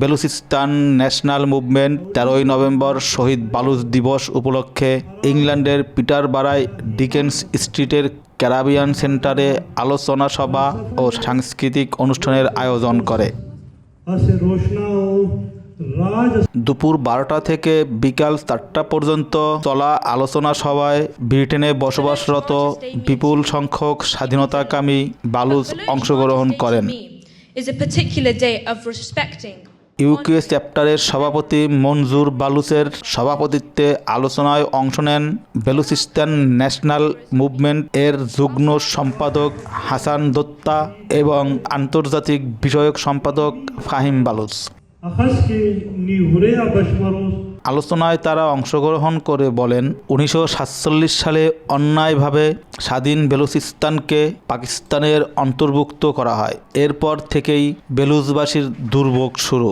Balochistan national movement তেরোই নভেম্বর শহীদ বালুচ দিবস উপলক্ষে ইংল্যান্ডের পিটারবারায় ডিকেন্স স্ট্রিটের ক্যারাবিয়ান সেন্টারে আলোচনা সভা ও সাংস্কৃতিক অনুষ্ঠানের আয়োজন করে। দুপুর বারোটা থেকে বিকাল চারটা পর্যন্ত চলা আলোচনা সভায় ব্রিটেনে বসবাসরত বিপুল সংখ্যক স্বাধীনতাকামী বালুচ অংশগ্রহণ করেন। ইউকে চ্যাপ্টারের সভাপতি মনজুর বালুচের সভাপতিত্বে আলোচনায় অংশ নেন বেলুচিস্তান ন্যাশনাল মুভমেন্ট এর যুগ্ম সম্পাদক হাসান দত্তা এবং আন্তর্জাতিক বিষয়ক সম্পাদক ফাহিম বালুচ। আলোচনায় তারা অংশগ্রহণ করে বলেন উনিশশো সাতচল্লিশ সালে অন্যায়ভাবে স্বাধীন বেলুচিস্তানকে পাকিস্তানের অন্তর্ভুক্ত করা হয়। এরপর থেকেই বেলুচবাসীর দুর্ভোগ শুরু।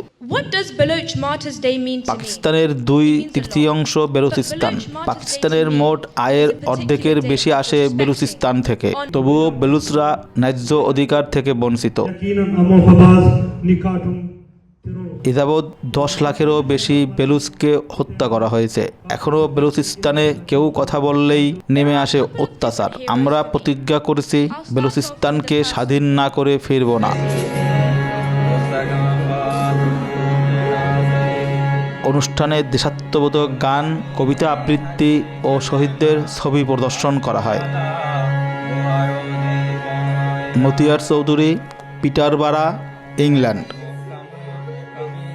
পাকিস্তানের দুই তৃতীয়াংশ বেলুচিস্তান। পাকিস্তানের মোট আয়ের অর্ধেকের বেশি আসে বেলুচিস্তান থেকে। তবুও বেলুচরা ন্যায্য অধিকার থেকে বঞ্চিত। এযাবৎ দশ লাখেরও বেশি বেলুচকে হত্যা করা হয়েছে। এখনও বেলুচিস্তানে কেউ কথা বললেই নেমে আসে অত্যাচার। আমরা প্রতিজ্ঞা করেছি বেলুচিস্তানকে স্বাধীন না করে ফিরব না। অনুষ্ঠানে দেশাত্মবোধক গান, কবিতা আবৃত্তি ও শহীদদের ছবি প্রদর্শন করা হয়। Motiar Chowdhury Peterborough England.